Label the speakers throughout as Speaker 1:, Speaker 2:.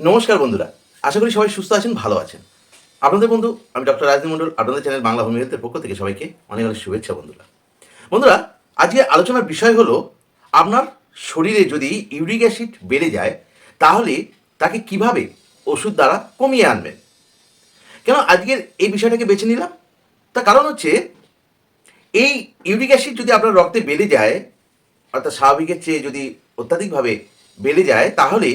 Speaker 1: নমস্কার বন্ধুরা। আশা করি সবাই সুস্থ আছেন, ভালো আছেন। আপনাদের বন্ধু, আমি ডক্টর রাজদীপ মণ্ডল, আপনাদের চ্যানেল বাংলা হোমিও হেলথের পক্ষ থেকে সবাইকে অনেক অনেক শুভেচ্ছা বন্ধুরা। বন্ধুরা, আজকে আলোচনার বিষয় হলো, আপনার শরীরে যদি ইউরিক অ্যাসিড বেড়ে যায়, তাহলে তাকে কীভাবে ওষুধ দ্বারা কমিয়ে আনবেন? কেন আজকের এই বিষয়টাকে বেছে নিলাম? তার কারণ হচ্ছে, এই ইউরিক অ্যাসিড যদি আপনার রক্তে বেড়ে যায়, অর্থাৎ স্বাভাবিকের চেয়ে যদি অত্যাধিকভাবে বেড়ে যায়, তাহলে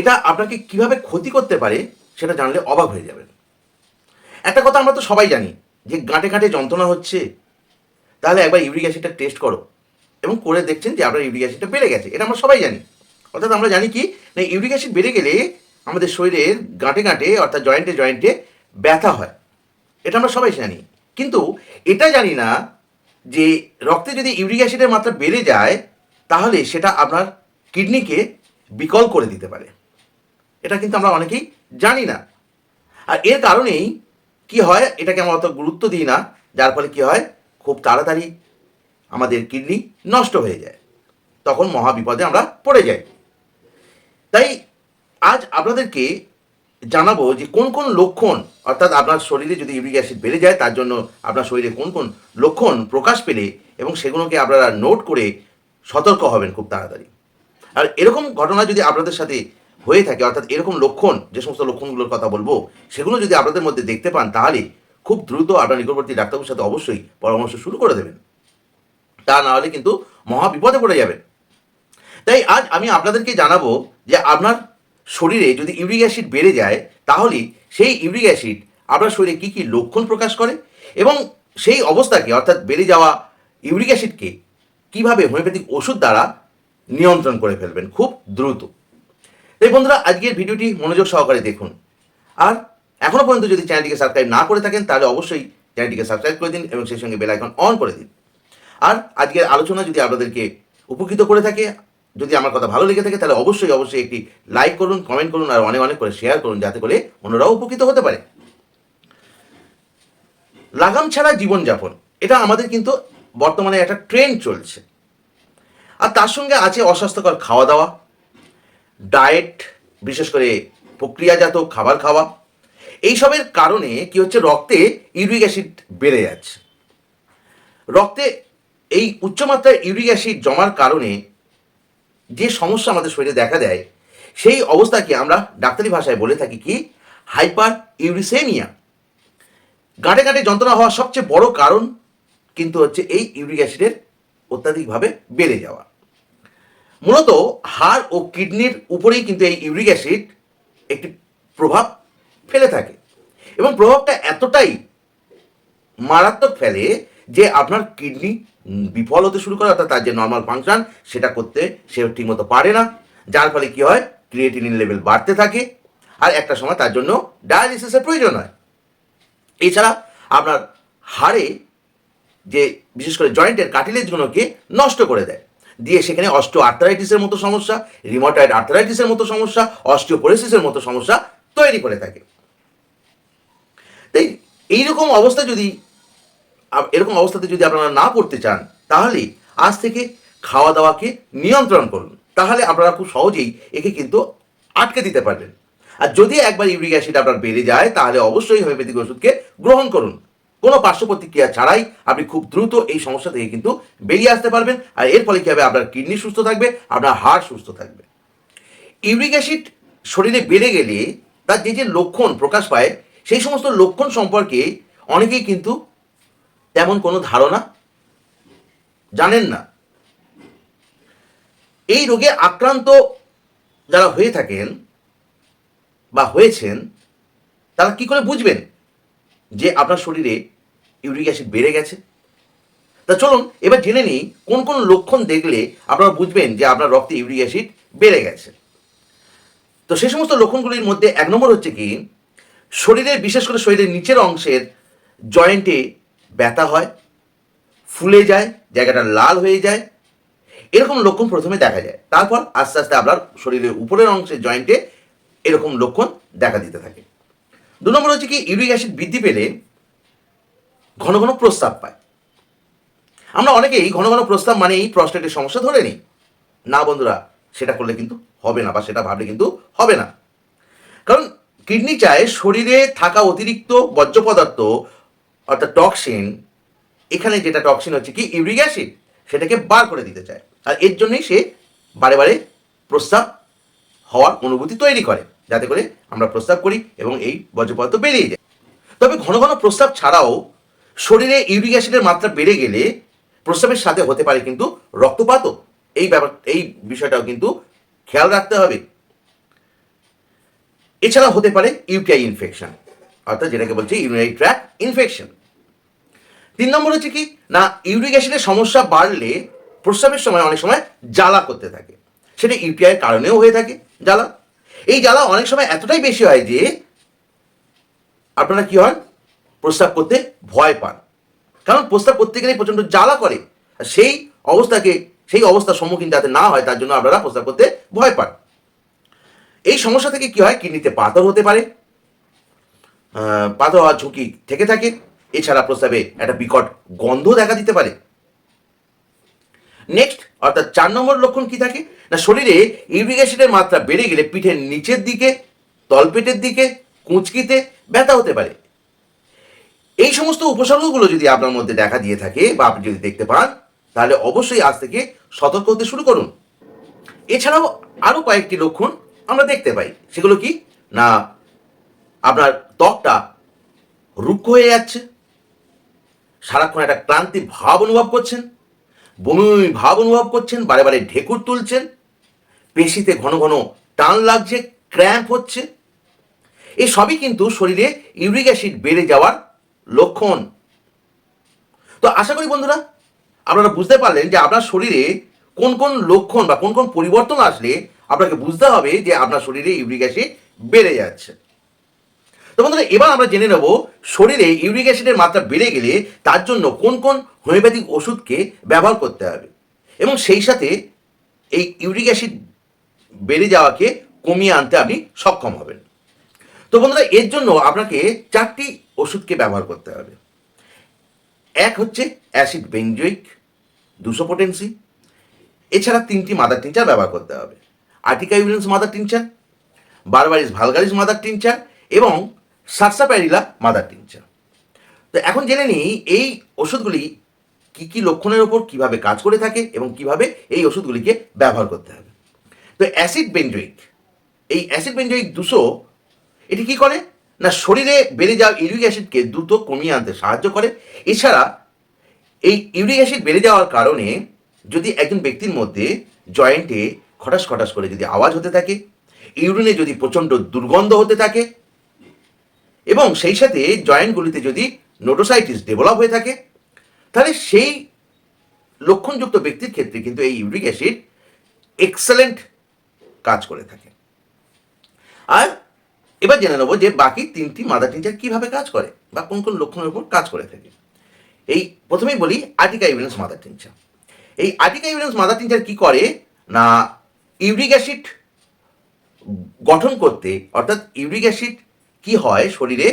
Speaker 1: এটা আপনাকে কীভাবে ক্ষতি করতে পারে সেটা জানলে অবাক হয়ে যাবেন। একটা কথা আমরা তো সবাই জানি যে গাঁটে গাঁটে যন্ত্রণা হচ্ছে। তাহলে একবার ইউরিক অ্যাসিডটা টেস্ট করো এবং করে দেখছেন যে আপনার ইউরিক অ্যাসিডটা বেড়ে গেছে। এটা আমরা সবাই জানি। অর্থাৎ আমরা জানি কি না, ইউরিক অ্যাসিড বেড়ে গেলে আমাদের শরীরের গাঁটে গাঁটে অর্থাৎ জয়েন্টে জয়েন্টে ব্যথা হয়। এটা আমরা সবাই জানি। কিন্তু এটা জানি না যে রক্তে যদি ইউরিক অ্যাসিডের মাত্রা বেড়ে যায়, তাহলে সেটা আপনার কিডনিকে বিকল করে দিতে পারে। এটা কিন্তু আমরা অনেকেই জানি না। আর এর কারণেই কি হয়, এটাকে আমরা অত গুরুত্ব দিই না, যার ফলে কি হয়, খুব তাড়াতাড়ি আমাদের কিডনি নষ্ট হয়ে যায়। তখন মহা বিপদে আমরা পড়ে যাই। তাই আজ আপনাদেরকে জানাব যে কোন কোন লক্ষণ, অর্থাৎ আপনার শরীরে যদি ইউরিক অ্যাসিড বেড়ে যায়, তার জন্য আপনার শরীরে কোন কোন লক্ষণ প্রকাশ পেলে এবং সেগুলোকে আপনারা নোট করে সতর্ক হবেন খুব তাড়াতাড়ি। আর এরকম ঘটনা যদি আপনাদের সাথে হয়ে থাকে, অর্থাৎ এরকম লক্ষণ, যে সমস্ত লক্ষণগুলোর কথা বলব, সেগুলো যদি আপনাদের মধ্যে দেখতে পান, তাহলে খুব দ্রুত আপনার নিকটবর্তী ডাক্তারবাবুর সাথে অবশ্যই পরামর্শ শুরু করে দেবেন। তা না হলে কিন্তু মহা বিপদে পড়ে যাবেন। তাই আজ আমি আপনাদেরকে জানাব যে আপনার শরীরে যদি ইউরিক অ্যাসিড বেড়ে যায়, তাহলে সেই ইউরিক অ্যাসিড আপনার শরীরে কী কী লক্ষণ প্রকাশ করে এবং সেই অবস্থাকে, অর্থাৎ বেড়ে যাওয়া ইউরিক অ্যাসিডকে কীভাবে হোমিওপ্যাথিক ওষুধ দ্বারা নিয়ন্ত্রণ করে ফেলবেন, খুব দ্রুত। এই বন্ধুরা, আজকের ভিডিওটি মনোযোগ সহকারে দেখুন। আর এখনও পর্যন্ত যদি চ্যানেলটিকে সাবস্ক্রাইব না করে থাকেন, তাহলে অবশ্যই চ্যানেলটিকে সাবস্ক্রাইব করে দিন এবং সেই সঙ্গে বেল আইকন অন করে দিন। আর আজকের আলোচনা যদি আপনাদেরকে উপকৃত করে থাকে, যদি আমার কথা ভালো লেগে থাকে, তাহলে অবশ্যই অবশ্যই একটি লাইক করুন, কমেন্ট করুন, আর অনেক অনেক করে শেয়ার করুন, যাতে করে অন্যরাও উপকৃত হতে পারে। লাগাম ছাড়া জীবনযাপন, এটা আমাদের কিন্তু বর্তমানে একটা ট্রেন্ড চলছে। আর তার সঙ্গে আছে অস্বাস্থ্যকর খাওয়া দাওয়া ডায়েট বিশেষ করে প্রক্রিয়াজাত খাবার খাওয়া, এইসবের কারণে কি হচ্ছে, রক্তে ইউরিক অ্যাসিড বেড়ে যাচ্ছে। রক্তে এই উচ্চমাত্রায় ইউরিক অ্যাসিড জমার কারণে যে সমস্যা আমাদের শরীরে দেখা দেয়, সেই অবস্থাকে আমরা ডাক্তারি ভাষায় বলে থাকি কি হাইপার ইউরিসেমিয়া গাঁটে গাঁটে যন্ত্রণা হওয়ার সবচেয়ে বড় কারণ কিন্তু হচ্ছে এই ইউরিক অ্যাসিডের অত্যাধিকভাবে বেড়ে যাওয়া। মূলত হাড় ও কিডনির উপরেই কিন্তু এই ইউরিক অ্যাসিড একটি প্রভাব ফেলে থাকে। এবং প্রভাবটা এতটাই মারাত্মক ফেলে যে আপনার কিডনি বিফল হতে শুরু করে, অর্থাৎ তার যে নর্মাল ফাংশন সেটা করতে সে ঠিকমতো পারে না। যার ফলে কি হয়? ক্রিয়েটিনিন লেভেল বাড়তে থাকে আর একটা সময় তার জন্য ডায়ালিসিসের প্রয়োজন হয়। এছাড়া আপনার হাড়ে যে বিশেষ করে জয়েন্টের কাটিলেজগুলোকে নষ্ট করে দেয়। দিয়ে সেখানে অস্টিও আর্থারাইটিসের মতো সমস্যা, রিমোটয়েড আর্থারাইটিসের মতো সমস্যা, অস্টিওপোরেসিসের মতো সমস্যা তৈরি করে থাকে। তাই এইরকম অবস্থা যদি এরকম অবস্থাতে যদি আপনারা না পড়তে চান, তাহলে আজ থেকে খাওয়া দাওয়াকে নিয়ন্ত্রণ করুন। তাহলে আপনারা খুব সহজেই একে কিন্তু আটকে দিতে পারবেন। আর যদি একবার ইউরিক অ্যাসিড আপনার বেড়ে যায়, তাহলে অবশ্যই হোমিওপ্যাথিক ওষুধকে গ্রহণ করুন। কোনো পার্শ্ব প্রতিক্রিয়া ছাড়াই আপনি খুব দ্রুত এই সমস্যা থেকে কিন্তু বেরিয়ে আসতে পারবেন। আর এর ফলে কী হবে? আপনার কিডনি সুস্থ থাকবে, আপনার হাড় সুস্থ থাকবে। ইউরিক অ্যাসিড শরীরে বেড়ে গেলে তার যে যে লক্ষণ প্রকাশ পায়, সেই সমস্ত লক্ষণ সম্পর্কে অনেকেই কিন্তু তেমন কোনো ধারণা জানেন না। এই রোগে আক্রান্ত যারা হয়ে থাকেন বা হয়েছেন, তারা কি করে বুঝবেন? যে আপনার শরীরে ইউরিক অ্যাসিড বেড়ে গেছে। তা চলুন, এবার জেনে নিই কোন কোন লক্ষণ দেখলে আপনারা বুঝবেন যে আপনার রক্তে ইউরিক অ্যাসিড বেড়ে গেছে। তো সেই সমস্ত লক্ষণগুলির মধ্যে এক নম্বর হচ্ছে কি, শরীরের বিশেষ করে শরীরের নিচের অংশের জয়েন্টে ব্যথা হয়, ফুলে যায়, জায়গাটা লাল হয়ে যায়, এরকম লক্ষণ প্রথমে দেখা যায়। তারপর আস্তে আস্তে আপনার শরীরের উপরের অংশের জয়েন্টে এরকম লক্ষণ দেখা দিতে থাকে। দু নম্বর হচ্ছে কি, ইউরিক অ্যাসিড বৃদ্ধি পেলে ঘন ঘন প্রস্তাব পায়। আমরা অনেকেই ঘন ঘন প্রস্তাব মানেই প্রস্টেটের সমস্যা ধরে নিই। না বন্ধুরা, সেটা করলে কিন্তু হবে না বা সেটা ভাবলে কিন্তু হবে না। কারণ কিডনি চায় শরীরে থাকা অতিরিক্ত বর্জ্য পদার্থ, অর্থাৎ টক্সিন এখানে যেটা টক্সিন হচ্ছে কি, ইউরিক অ্যাসিড, সেটাকে বার করে দিতে চায়। আর এর জন্যই সে বারে বারে প্রস্রাব হওয়ার অনুভূতি তৈরি করে। যাতে করে আমরা প্রস্রাব করি এবং এই বর্জ্য পদার্থ বেরিয়ে যায়। তবে ঘন ঘন প্রস্রাব ছাড়াও শরীরে ইউরিক অ্যাসিডের মাত্রা বেড়ে গেলে প্রস্রাবের সাথে হতে পারে কিন্তু রক্তপাতও। এই ব্যাপার, এই বিষয়টাও কিন্তু খেয়াল রাখতে হবে। এছাড়া হতে পারে ইউটিআই ইনফেকশন, অর্থাৎ যেটাকে বলছে ইউরিনারি ট্র্যাক ইনফেকশন। তিন নম্বর হচ্ছে কি, না, ইউরিক অ্যাসিডের সমস্যা বাড়লে প্রস্রাবের সময় অনেক সময় জ্বালা করতে থাকে। সেটা ইউটিআইয়ের কারণেও হয়ে থাকে জ্বালা। এই জ্বালা অনেক সময় এতটাই বেশি হয় যে আপনারা কি হয় প্রস্রাব করতে ভয় পান। কারণ প্রস্রাব করতে গেলে প্রচণ্ড জ্বালা করে। আর সেই অবস্থাকে, সেই অবস্থার সম্মুখীন যাতে না হয়, তার জন্য আপনারা প্রস্রাব করতে ভয় পান। এই সমস্যা থেকে কি হয়? কিডনিতে পাথর হতে পারে। পাথর হওয়ার ঝুঁকি থেকে থাকে। এছাড়া প্রস্রাবে একটা বিকট গন্ধ দেখা দিতে পারে। নেক্সট অর্থাৎ চার নম্বর লক্ষণ কি থাকে? না, শরীরে ইউরিক অ্যাসিডের মাত্রা বেড়ে গেলে পিঠের নিচের দিকে, তলপেটের দিকে, কুঁচকিতে ব্যথা হতে পারে। এই সমস্ত উপসর্গগুলো যদি আপনার মধ্যে দেখা দিয়ে থাকে বা আপনি যদি দেখতে পান, তাহলে অবশ্যই আজ থেকে সতর্ক হতে শুরু করুন। এছাড়াও আরও কয়েকটি লক্ষণ আমরা দেখতে পাই। সেগুলো কি? না, আপনার ত্বকটা রুক্ষ হয়ে যাচ্ছে, সারাক্ষণ একটা ক্লান্তি ভাব অনুভব করছেন বমি ভাব অনুভব করছেন, বারে বারে ঢেকুর তুলছেন, পেশিতে ঘন ঘন টান লাগছে, ক্র্যাম্প হচ্ছে। এই সবই কিন্তু শরীরে ইউরিক অ্যাসিড বেড়ে যাওয়ার লক্ষণ। তো আশা করি বন্ধুরা, আপনারা বুঝতে পারলেন যে আপনার শরীরে কোন কোন লক্ষণ বা কোন কোন পরিবর্তন আসলে আপনাকে বুঝতে হবে যে আপনার শরীরে ইউরিক অ্যাসিড বেড়ে যাচ্ছে। তো বন্ধুরা, এবার আমরা জেনে নেব শরীরে ইউরিক অ্যাসিডের মাত্রা বেড়ে গেলে তার জন্য কোন কোন হোমিওপ্যাথিক ওষুধকে ব্যবহার করতে হবে এবং সেই সাথে এই ইউরিক অ্যাসিড বেড়ে যাওয়াকে কমিয়ে আনতে আপনি সক্ষম হবেন। তো বন্ধুরা, এর জন্য আপনাকে চারটি ওষুধকে ব্যবহার করতে হবে। এক হচ্ছে অ্যাসিড বেঞ্জুইক দুশো পোটেন্সি, এছাড়া তিনটি মাদার টিনচার ব্যবহার করতে হবে। Urtica urens mother tincture, berberis vulgaris mother tincture এবং সারসাপ্যারিলা মাদার টিনচার। তো এখন জেনে নিই, এই ওষুধগুলি কি কি লক্ষণের ওপর কীভাবে কাজ করে থাকে এবং কীভাবে এই ওষুধগুলিকে ব্যবহার করতে হবে। তো অ্যাসিড বেঞ্জুইক এই অ্যাসিড বেঞ্জুইক দুশো, এটি কি করে? না, শরীরে বেড়ে যাওয়া ইউরিক অ্যাসিডকে দ্রুত কমিয়ে আনতে সাহায্য করে। এছাড়া, এই ইউরিক অ্যাসিড বেড়ে যাওয়ার কারণে যদি একজন ব্যক্তির মধ্যে জয়েন্টে খটাস খটাস করে যদি আওয়াজ হতে থাকে, ইউরিনে যদি প্রচণ্ড দুর্গন্ধ হতে থাকে এবং সেই সাথে জয়েন্টগুলিতে যদি নোটোসাইটিস ডেভেলপ হয়ে থাকে, তাহলে সেই লক্ষণযুক্ত ব্যক্তির ক্ষেত্রে কিন্তু এই ইউরিক অ্যাসিড এক্সেলেন্ট কাজ করে থাকে। আর এবার জেনে নেব যে বাকি তিনটি মাদার টিনচার কীভাবে কাজ করে বা কোন কোন লক্ষণের উপর কাজ করে থাকে। এই প্রথমেই বলি আর্টিকা ইউরেন্স মাদার টিনচার এই আর্টিকা ইউরেন্স মাদার টিনচার কী করে? না ইউরিক অ্যাসিড গঠন করতে, অর্থাৎ ইউরিক অ্যাসিড কি হয় শরীরে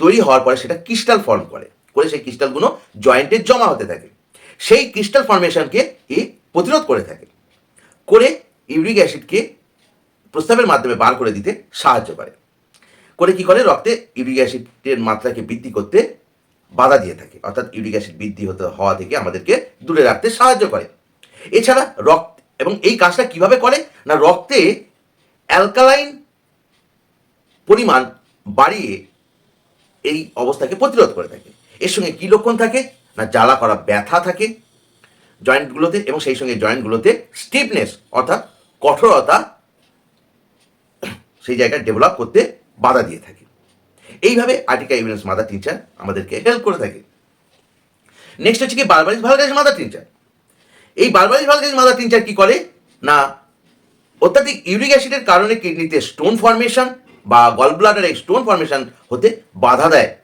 Speaker 1: তৈরি হওয়ার পরে সেটা ক্রিস্টাল ফর্ম করে করে সেই ক্রিস্টালগুলো জয়েন্টে জমা হতে থাকে। সেই ক্রিস্টাল ফর্মেশনকে এ প্রতিরোধ করে থাকে, করে ইউরিক অ্যাসিডকে প্রস্তাবের মাধ্যমে বার করে দিতে সাহায্য করে। করে কি করে? রক্তে ইউরিক অ্যাসিডের মাত্রাকে বৃদ্ধি করতে বাধা দিয়ে থাকে, অর্থাৎ ইউরিক অ্যাসিড বৃদ্ধি হতে, হওয়া থেকে আমাদেরকে দূরে রাখতে সাহায্য করে। এছাড়া রক্ত, এবং এই কাজটা কীভাবে করে? না, রক্তে অ্যালকালাইন পরিমাণ বাড়িয়ে এই অবস্থাকে প্রতিরোধ করে থাকে। এর সঙ্গে কী লক্ষণ থাকে? না, জ্বালা করা ব্যথা থাকে জয়েন্টগুলোতে এবং সেই সঙ্গে জয়েন্টগুলোতে স্টিফনেস অর্থাৎ কঠোরতা সেই জায়গায় ডেভেলপ করতে বাধা দিয়ে থাকে। এইভাবে আর্টিকা ইভিডেন্স মাদার টিচার আমাদেরকে হেল্প করে থাকে। নেক্সট হচ্ছে কি, বারবারিস ভালগারিস মাদার টিচার এই বারবারিস ভালগারিস মাদার টিচার কি করে? না, অত্যাধিক ইউরিক অ্যাসিডের কারণে কিডনিতে স্টোন ফর্মেশন বা গল ব্লাডারে স্টোন ফর্মেশন হতে বাধা দেয়।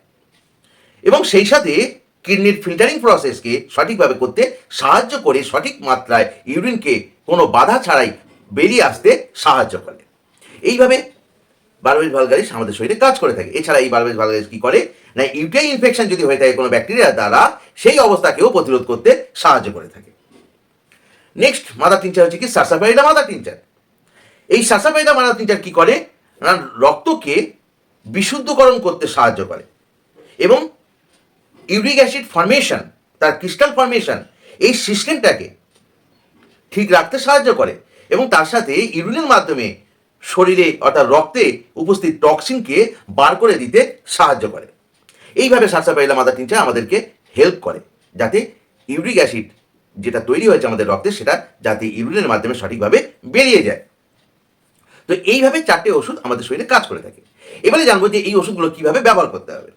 Speaker 1: এবং সেই সাথে কিডনির ফিল্টারিং প্রসেসকে সঠিকভাবে করতে সাহায্য করে, সঠিক মাত্রায় ইউরিনকে কোনো বাধা ছাড়াই বেরিয়ে আসতে সাহায্য করে। এইভাবে বারবেজ ভালগারিস আমাদের শরীরে কাজ করে থাকে। এছাড়া এই বারবেজ ভালগারিস কি করে? না ইউটিআই ইনফেকশন যদি হয়ে থাকে কোনো ব্যাকটেরিয়ার দ্বারা, সেই অবস্থাকেও প্রতিরোধ করতে সাহায্য করে থাকে। নেক্সট মাদার টিনচার হচ্ছে কি সারসাফাইডা মাদার টিনচার এই সারসাফাইডা মাদার টিনচার কি করে? রক্তকে বিশুদ্ধকরণ করতে সাহায্য করে। এবং ইউরিক অ্যাসিড ফর্মেশন তার ক্রিস্টাল ফর্মেশন এই সিস্টেমটাকে ঠিক রাখতে সাহায্য করে এবং তার সাথে ইউরিনের মাধ্যমে শরীরে অর্থাৎ রক্তে উপস্থিত টক্সিনকে বার করে দিতে সাহায্য করে। এইভাবে সারসাপাইলা মাদার টিনচার আমাদেরকে হেল্প করে, যাতে ইউরিক অ্যাসিড যেটা তৈরি হয়েছে আমাদের রক্তে, সেটা যাতে ইউরিনের মাধ্যমে সঠিকভাবে বেরিয়ে যায়। তো এইভাবে চারটে ওষুধ আমাদের শরীরে কাজ করে থাকে। এবারে জানব যে এই ওষুধগুলো কীভাবে ব্যবহার করতে হবে।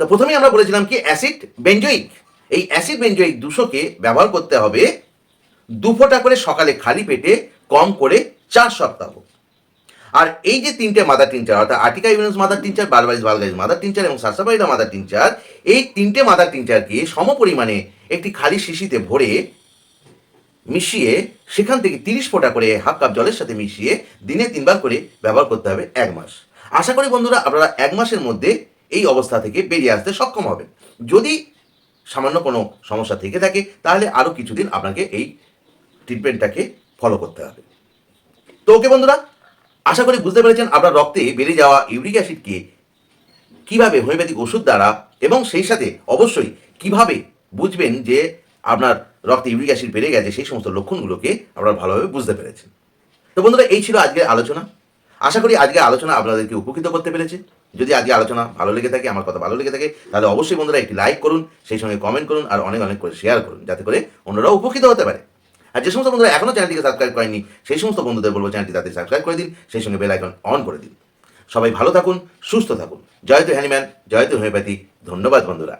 Speaker 1: তো প্রথমেই আমরা বলেছিলাম কি, অ্যাসিড বেঞ্জয়িক। এই অ্যাসিড বেঞ্জয়িক দুশোকে ব্যবহার করতে হবে দু ফোঁটা করে সকালে খালি পেটে, কম করে চার সপ্তাহ। আর এই যে তিনটে মাদার টিনচার, অর্থাৎ urtica urens mother tincture, berberis vulgaris mother tincture এবং সারসাবাইডা মাদার টিনচার, এই তিনটে মাদার টিনচারকে সম পরিমাণে একটি খালি শিশিতে ভরে মিশিয়ে সেখান থেকে তিরিশ ফোঁটা করে হাফ কাপ জলের সাথে মিশিয়ে দিনে তিনবার করে ব্যবহার করতে হবে এক মাস। আশা করি বন্ধুরা আপনারা এক মাসের মধ্যে এই অবস্থা থেকে বেরিয়ে আসতে সক্ষম হবেন। যদি সামান্য কোনো সমস্যা থেকে থাকে, তাহলে আরও কিছুদিন আপনাকে এই ট্রিটমেন্টটাকে ফলো করতে হবে। তো ওকে বন্ধুরা, আশা করি বুঝতে পেরেছেন আপনার রক্তে বেড়ে যাওয়া ইউরিক অ্যাসিডকে কীভাবে হোমিওপ্যাথিক ওষুধ দ্বারা এবং সেই সাথে অবশ্যই কীভাবে বুঝবেন যে আপনার রক্তে ইউরিক অ্যাসিড বেড়ে গেছে, সেই সমস্ত লক্ষণগুলোকে আপনারা ভালোভাবে বুঝতে পেরেছেন তো বন্ধুরা, এই ছিল আজকের আলোচনা। আশা করি আজকের আলোচনা আপনাদেরকে উপকৃত করতে পেরেছে। যদি আজকে আলোচনা ভালো লেগে থাকে, আমার কথা ভালো লেগে থাকে, তাহলে অবশ্যই বন্ধুরা একটি লাইক করুন, সেই সঙ্গে কমেন্ট করুন, আর অনেক অনেক করে শেয়ার করুন, যাতে করে অন্যরাও উপকৃত হতে পারে। আর যে সমস্ত বন্ধুরা এখনও চ্যানেলটিকে সাবস্ক্রাইব করেনি সেই সমস্ত বন্ধুদের বলব চ্যানেলটি তাদের সাবস্ক্রাইব করে দিন, সেই সঙ্গে বেল আইকন অন করে দিন। সবাই ভালো থাকুন, সুস্থ থাকুন। জয়তু হ্যানিম্যান জয়তু হোমিওপ্যাথি। ধন্যবাদ বন্ধুরা।